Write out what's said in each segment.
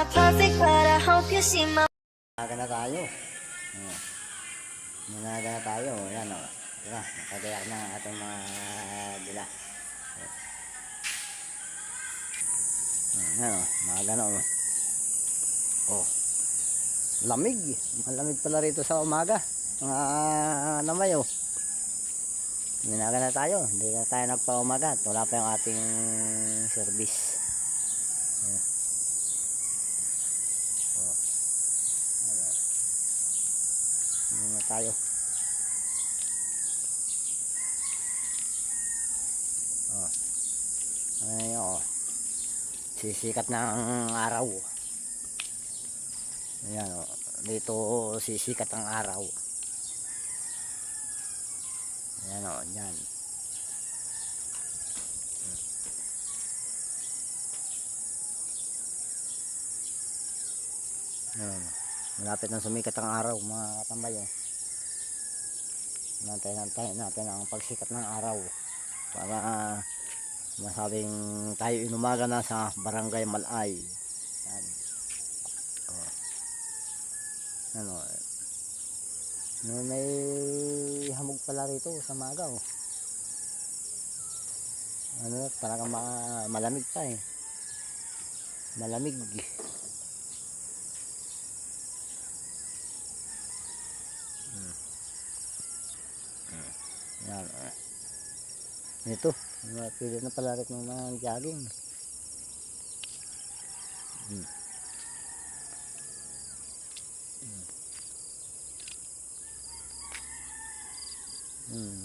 not perfect, but I hope you see my. Umaga na tayo. Oh. Umaga na tayo. Yan o. Oh. Diba? Nakagayak na ang ating mga dila. Oh. Yan o. Umaga na o. Oh. Lamig. Malamig pala rito sa umaga. Mga namay o. Umaga na tayo. Hindi na tayo nagpa-umaga. Wala pa yung ating service. Ayan. Oh. Ano? Muna tayo. Oh. Ay, oh. Sisikat na araw. Ayan, oh. Dito sisikat ang araw. Ayan, oh. Yan. Ayan. Malapit na sumikat ang araw, mga katambay. Oh. Nantay, nantay natin ang pagsikat ng araw para masabing tayo inumaga na sa barangay Malay. Yan. Oh. Ano, eh. no, may hamog pala rito sa maga. Oh. Ano, talagang ma- malamig pa eh. Malamig. Yan. Ito, pili na pala rin ng mga jogging. Hmm. Hmm. Hmm.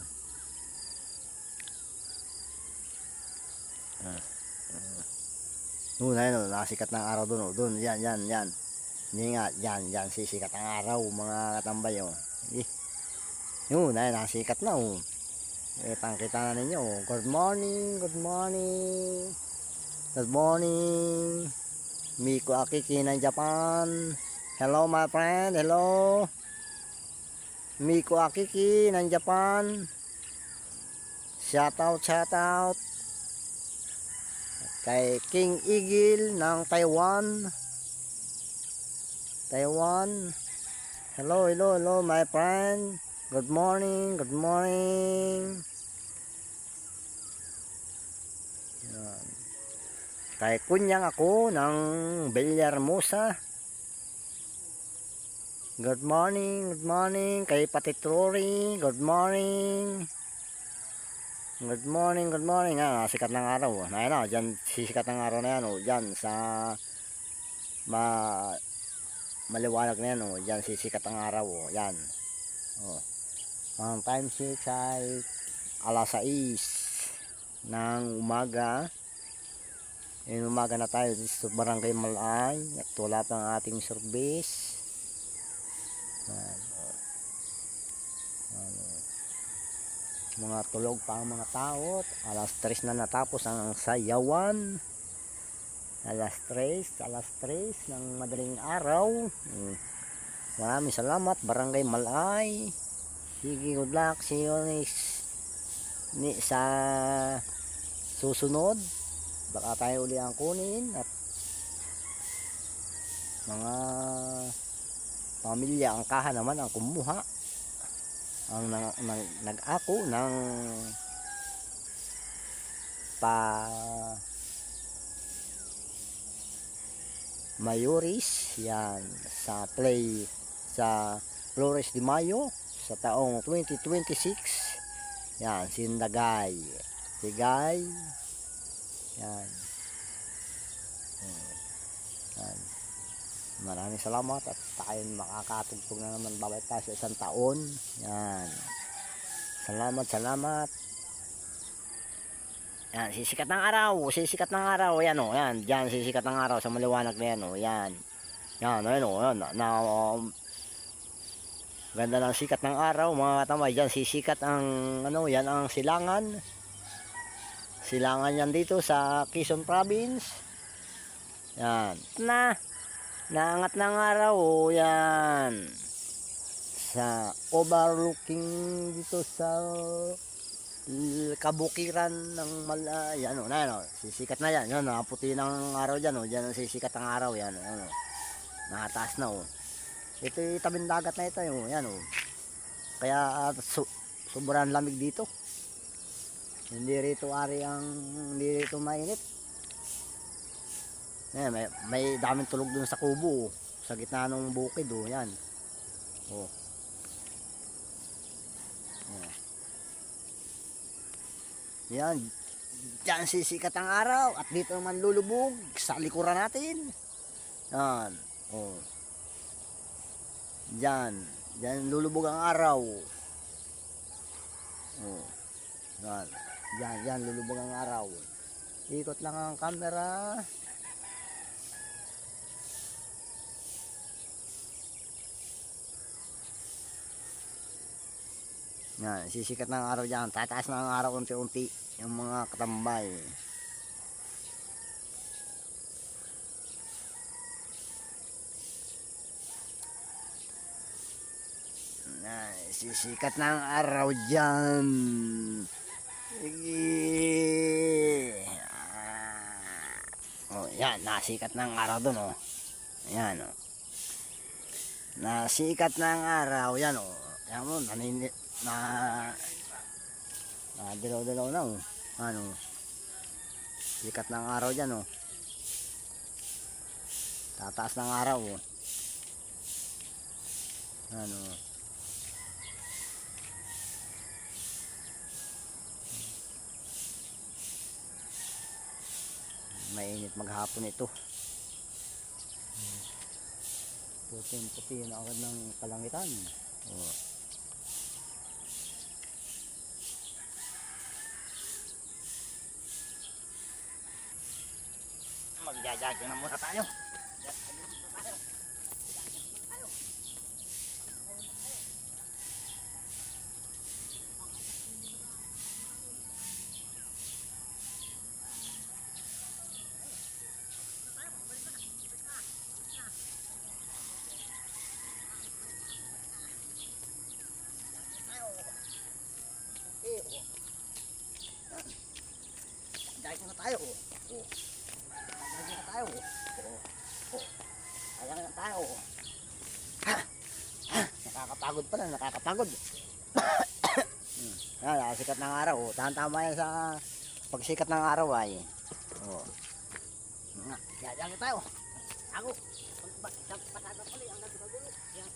Ah. ah. Doon, ayun, oh, nakasikat ng araw doon. Oh. Doon, yan, yan, yan. Hindi nga, yan, yan, sisikat ang araw, mga katambay. Oh. Eh. Yun, ayun, nakasikat na. Oh. Eh, pangkita na ninyo. oh. Good morning, good morning. Good morning. Miko Akiki ng Japan. Hello, my friend. Hello. Miko Akiki ng Japan. Shout out, shout out. Kay King Eagle ng Taiwan. Taiwan. Hello, hello, hello, my friend. Good morning, good morning. Yan. Kay kunyang ako ng Villahermosa. Good morning, good morning. Kay Patitrori, good morning. Good morning, good morning. Ah, sikat ng araw. Ayan na, dyan, sisikat ng araw na yan. Oh, dyan sa ma maliwanag na yan. Oh, dyan sisikat ang araw. Oh, yan. Oh. Ang time sheet ay alas 6 ng umaga. In umaga na tayo dito sa Barangay Malay at wala pa ang ating service. Ano. Mga tulog pa ang mga tao. Alas 3 na natapos ang sayawan. Alas 3, alas 3 ng madaling araw. Maraming salamat, Barangay Malay. Sige, good luck. See you next ni, sa susunod. Baka tayo uli ang kunin at mga pamilya ang kaha naman ang kumuha ang nag-ako ng pa Mayoris yan sa play sa Flores de Mayo sa taong 2026 yan si Ndagay si Guy yan. Yan. Maraming salamat at tayo makakatugtog na naman babay tayo sa isang taon. Yan. Salamat salamat. Yan, sisikat ng araw, sisikat ng araw, yan o, yan, dyan, sisikat ng araw sa maliwanag na yan o, yan. Yan, ayan o, yan, na, na um, ganda ng sikat ng araw, mga katamay, dyan, sisikat ang, ano, yan ang silangan. Silangan yan dito sa Quezon Province. Yan, na, naangat ng araw, yan. Sa overlooking dito sa kabukiran ng mal, yan o, na, ano, sisikat na yan, yan, nakaputi ng araw dyan, o, dyan ang sisikat ng araw, yan, ano, nakataas na, o. Ito yung tabing dagat na ito, o, yan, o. Kaya, ah, su, sobrang lamig dito. Hindi rito ari ang, hindi rito mainit. Ayan, may, may daming tulog dun sa kubo, o, sa gitna ng bukid, o, yan. O. O. Yan. Diyan sisikat ang araw at dito naman lulubog sa likuran natin. Yan. Oh. Diyan. Diyan lulubog ang araw. Oh. Yan. Diyan, diyan lulubog ang araw. Ikot lang ang camera. Yan, sisikat ng araw dyan. Tataas na ang araw unti-unti yung mga katambay. Yan, sisikat na ang araw dyan. Sige. Ah. Oh, yan, nasikat na ang araw dun, oh. Yan, oh. Nasikat na ang araw, yan, oh. Yan mo, naninit, na na dilaw-dilaw na oh. Ano? Sikat ng araw diyan oh. Tataas ng araw oh. Ano? Mainit maghapon ito. Puting-puti na agad ng kalangitan. Oh. Magja-jogging na muna tayo. Jogging na tayo. Oh. Jogging na tayo. Oh. Oh. Jogging na tayo. Ha. Ha. Nakakapagod pala, nakakapagod. hmm. Yan, nakasikat ng araw. Oh. Tama yan sa pagsikat ng araw ay. Oh. Nga, Jogging tayo. Ako. Pasada pala ang nagkagulo. Yan.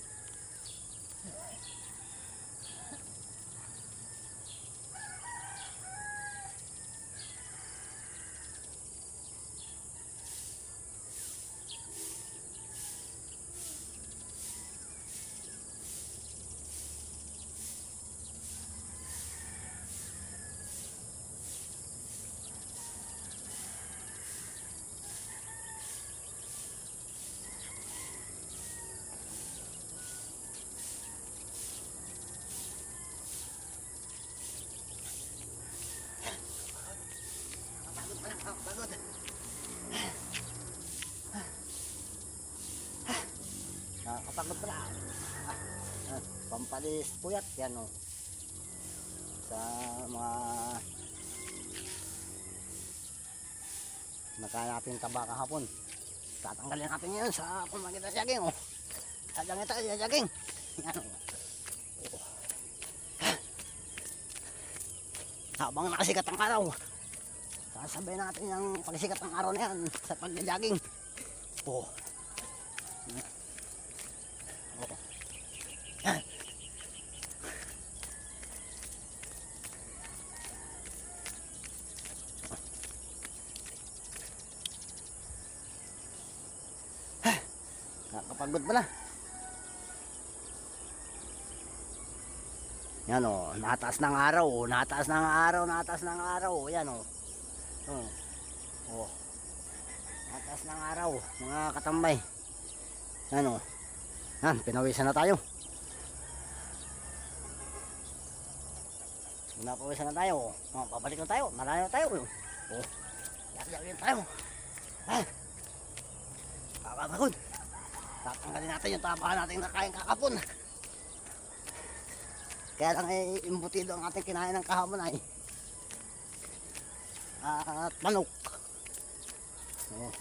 Pala. Ah, ah, pampalis puyat yan o. Sa mga nakain natin taba kahapon. Tatanggalin natin yan sa pamagitan sa jaging o. Sa tayo, sa jaging. Yan o. Habang nakasikat ang araw, Sasabay natin yung pagsikat ng araw na yan sa pag-jogging. Oh. Oh. Nakapagod pala. Yan o, oh, nataas ng araw, oh, nataas ng araw, nataas ng araw, yan o. Oh. Oh. Nataas ng araw, mga katambay. Yan o. Yan, pinawisan na tayo. Pinawisan na tayo. Oh, babalik na tayo, malayo na tayo. Oh. Yaki-yaki na tayo. Ah. Kakapagod. Tatanggalin natin yung tabahan natin nakain kakapon. Kaya lang eh, imbutido ang ating kinain ng kahapon ay at manok. Oh.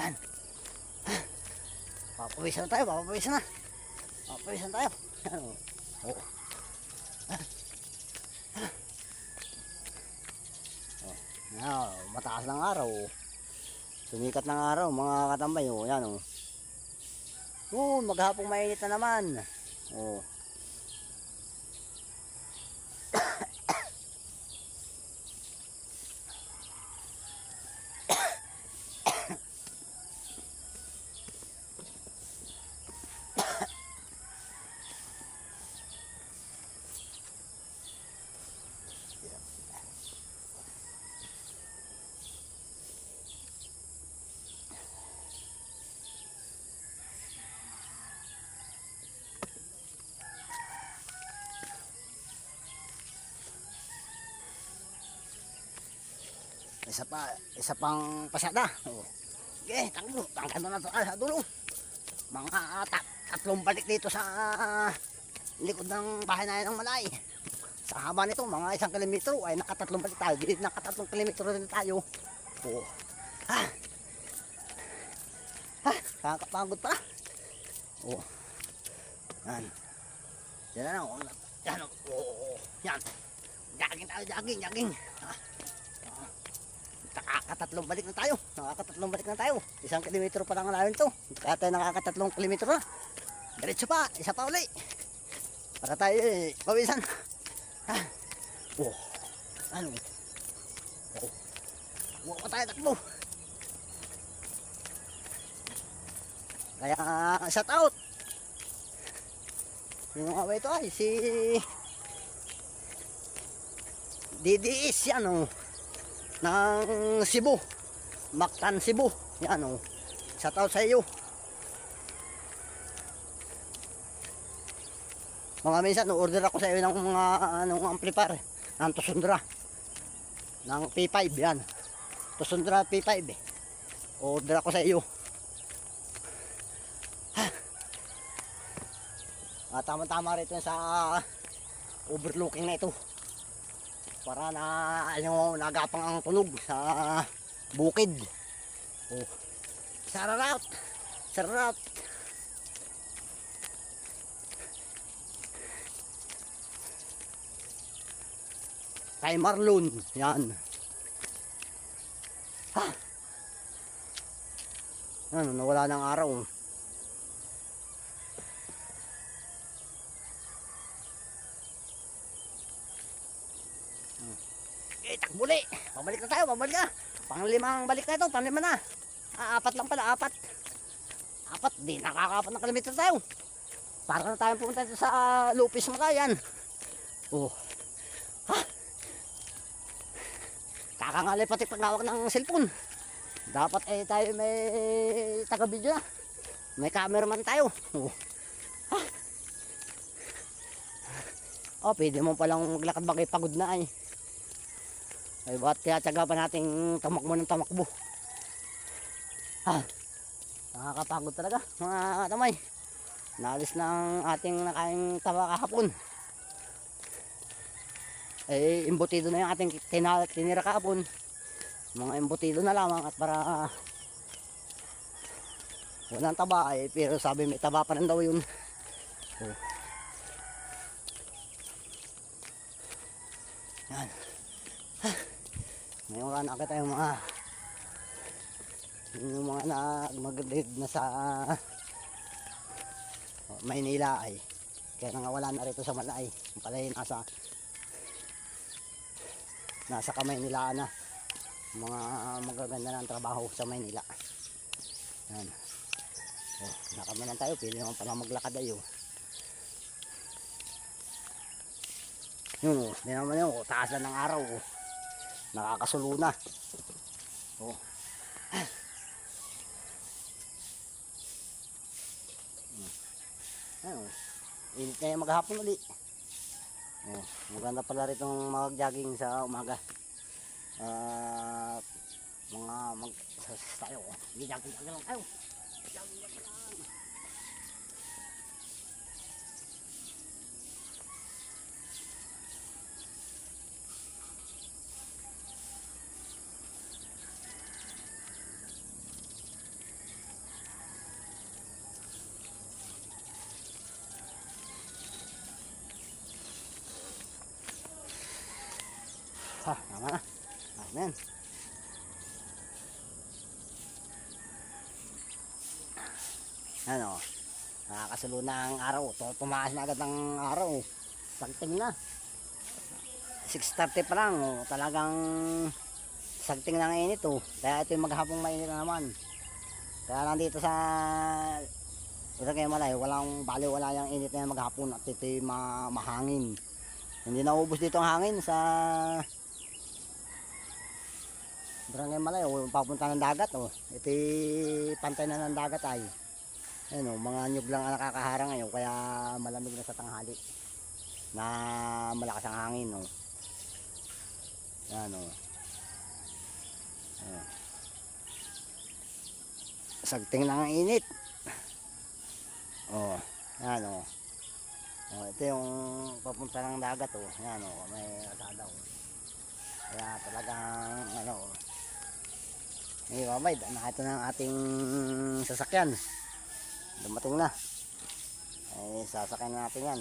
Yan. Papawisan na tayo, papawisan na. Papawisan tayo. Yan o. Oh. Oh. Yan, mataas ng araw. Sumikat ng araw, mga katambay. Oh. Yan o. Oh. maghapong mainit na naman. Oh. Isa pa, isa pang pasada. Oh. Okay, takbo. Tangkan na to ah, sa dulo. Mga ah, tat tatlong balik dito sa ah, likod ng bahay na ng malay. Sa haba nito, mga isang kilometro ay nakatatlong balik tayo. Di nakatatlong kilometro rin tayo. Oh. Ha. Ha, kakapagod pa. Oh. Yan. Yan na, oh. Yan, oh. oh. Yan. Jogging tayo, jogging, jogging. Nakakatatlong balik na tayo. Nakakatatlong balik na tayo. Isang kilometro pa lang ang lalim to. Kaya tayo nakakatatlong kilometro na. Diretso pa. Isa pa uli. Para tayo eh, pawisan. Ha? Oh. Ano? Oh. Huwag pa tayo takbo. Kaya shout out. Yung ba ito ay si DDS yan oh ng Cebu. Mactan Cebu. Yan o. Shout out sa iyo. Mga minsan, order ako sa iyo ng mga anong amplifier. Ng Tusundra. Ng P5. Yan. Tusundra P5 eh. Order ako sa iyo. Ah, tama-tama rito sa overlooking na ito para na ano nagapang ang tunog sa bukid. Oh. Sarap! Sarap! Kay Marlon yan. Ha! Ano nawala ng araw Eh, takbuli. Pabalik na tayo, pabalik na. Panglimang balik na ito, panglima na. Ah, apat lang pala, apat. Apat, di nakakapat ng kilometer tayo. Para na tayo pumunta sa uh, Lupis Makayan. Oh. Ha? Kakangalay pati paghawak ng cellphone. Dapat eh tayo may taga-video na. May cameraman tayo. Oh. Ha? Oh, pwede mo palang maglakad bagay pagod na ay. Ay, bakit kaya tsaga pa nating tamakbo ng tamakbo? Ah, nakakapagod talaga, mga tamay. Naalis ng ating nakain tawa kahapon. Eh, imbutido na yung ating tina, tinira kahapon. Mga imbutido na lamang at para walang taba eh, pero sabi may taba pa rin daw yun. Oh. Yan. Ngayon ka nakita yung mga yung mga na na sa uh, Maynila ay. Kaya nga wala na rito sa Malay. Pala yung nasa nasa kamay nila na mga magaganda ng trabaho sa Maynila. Yan. Oh, nakamanan tayo. Pwede naman pala maglakad ayo. Yun oh, di naman yun. Oh, taas na ng araw oh nakakasulo na oh. Ayun, init na yung maghapon ulit oh, maganda pala rin itong mag-jogging sa umaga at mga mag tayo oh. jogging lang tayo jogging lang Ha, tama na. Amen. Ano, nakakasulo na ang araw. Tu- Tumaas na agad ang araw. Sagting na. 6.30 pa lang. Oh. Talagang sagting na ang init. Oh. Kaya ito yung maghapong mainit na naman. Kaya nandito sa ito kayo malay, walang bali wala yung init na maghapon at ito yung ma mahangin. Hindi naubos dito ang hangin sa Barangay Malay, o papunta ng dagat oh. Ito pantay na ng dagat ay. Ayun oh, mga nyug lang ang nakakaharang ngayon kaya malamig na sa tanghali. Na malakas ang hangin oh. Yan oh. Ayan. Sagting lang ang init. Oh, yan oh. Oh, ito yung papunta ng dagat oh. Yan oh, may kasada oh. Kaya talagang ano oh. Hey, mamay, na ito na ang ating sasakyan. Dumating na. Eh, sasakyan natin yan.